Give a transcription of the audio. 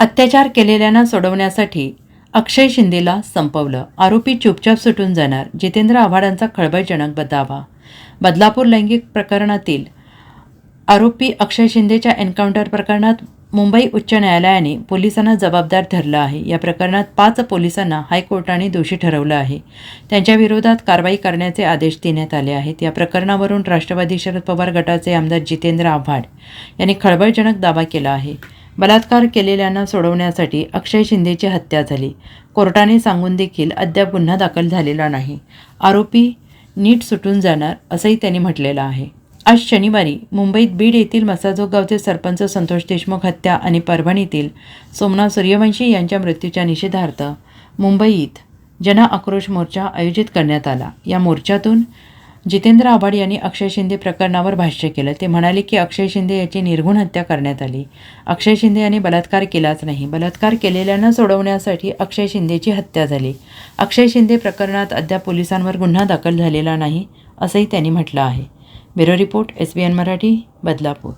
अत्याचार केलेल्यांना सोडवण्यासाठी अक्षय शिंदेला संपवलं. आरोपी चुपचाप सुटून जाणार. जितेंद्र आव्हाडांचा खळबळजनक दावा बदलापूर लैंगिक प्रकरणातील आरोपी अक्षय शिंदेच्या एन्काउंटर प्रकरणात मुंबई उच्च न्यायालयाने पोलिसांना जबाबदार धरलं आहे. या प्रकरणात पाच पोलिसांना हायकोर्टाने दोषी ठरवलं आहे. त्यांच्याविरोधात कारवाई करण्याचे आदेश देण्यात आले आहेत. या प्रकरणावरून राष्ट्रवादी शरद पवार गटाचे आमदार जितेंद्र आव्हाड यांनी खळबळजनक दावा केला आहे. बलात्कार केलेल्यांना सोडवण्यासाठी अक्षय शिंदेची हत्या झाली. कोर्टाने सांगून देखील अद्याप गुन्हा दाखल झालेला नाही. आरोपी नीट सुटून जाणार असंही त्यांनी म्हटलेलं आहे. आज शनिवारी मुंबईत बीड येथील मसाजोग गावचे सरपंच संतोष देशमुख हत्या आणि परभणीतील सोमनाथ सूर्यवंशी यांच्या मृत्यूच्या निषेधार्थ मुंबईत जन आक्रोश मोर्चा आयोजित करण्यात आला. या मोर्चातून जितेंद्र आव्हाड यांनी अक्षय शिंदे प्रकरणावर भाष्य केलं. ते म्हणाले की अक्षय शिंदे याची निर्घुण हत्या करण्यात आली. अक्षय शिंदे यांनी बलात्कार केलाच नाही. बलात्कार केलेल्यांना सोडवण्यासाठी अक्षय शिंदेची हत्या झाली. अक्षय शिंदे प्रकरणात अद्याप पोलिसांवर गुन्हा दाखल झालेला नाही असंही त्यांनी म्हटलं आहे. Bureau report S B N Marathi Badlapur.